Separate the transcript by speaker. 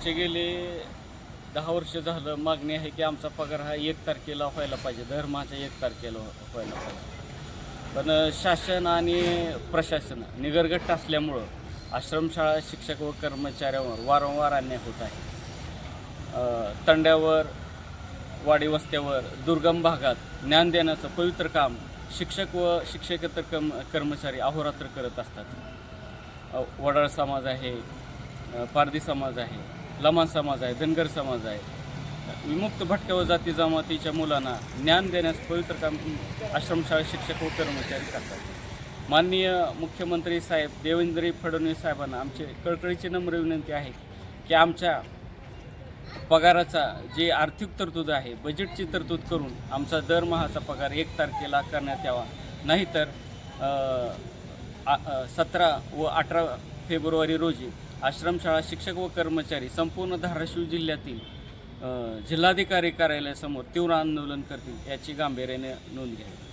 Speaker 1: आमच्या गेले दहा वर्ष झालं मागणी आहे की आमचा पगार हा एक तारखेला व्हायला पाहिजे धर्माच्या एक तारखेला व्हायला पाहिजे. पण शासन आणि प्रशासन निगरगट्ट असल्यामुळं आश्रमशाळा शिक्षक व कर्मचाऱ्यांवर वारंवार अन्याय होत आहे. तंड्यावर वाडी वस्त्यावर दुर्गम भागात ज्ञान देण्याचं पवित्र काम शिक्षक व शिक्षकेतर कम कर्मचारी अहोरात्र करत असतात. वडाळ समाज आहे पारधी समाज आहे लमान समाज आहे धनगर समाज आहे. विमुक्त भटक्या व जाती जमातीच्या मुलांना ज्ञान देण्यास पवित्र काम आश्रमशाळा शिक्षक व कर्मचारी करतात. माननीय मुख्यमंत्री साहेब देवेंद्र फडणवीस साहेबांना आमचे कळकळीची नम्र विनंती आहे की आमच्या पगाराचा जे आर्थिक तरतूद आहे बजेटची तरतूद करून आमचा दरमहाचा पगार एक तारखेला करण्यात यावा. नाहीतर सतरा व अठरा फेब्रुवारी रोजी आश्रमशाळा शिक्षक व कर्मचारी संपूर्ण धाराशिव जिल्ह्यातील जिल्हाधिकारी कार्यालयासमोर तीव्र आंदोलन करतील याची गांभीर्याने नोंद घ्यावी.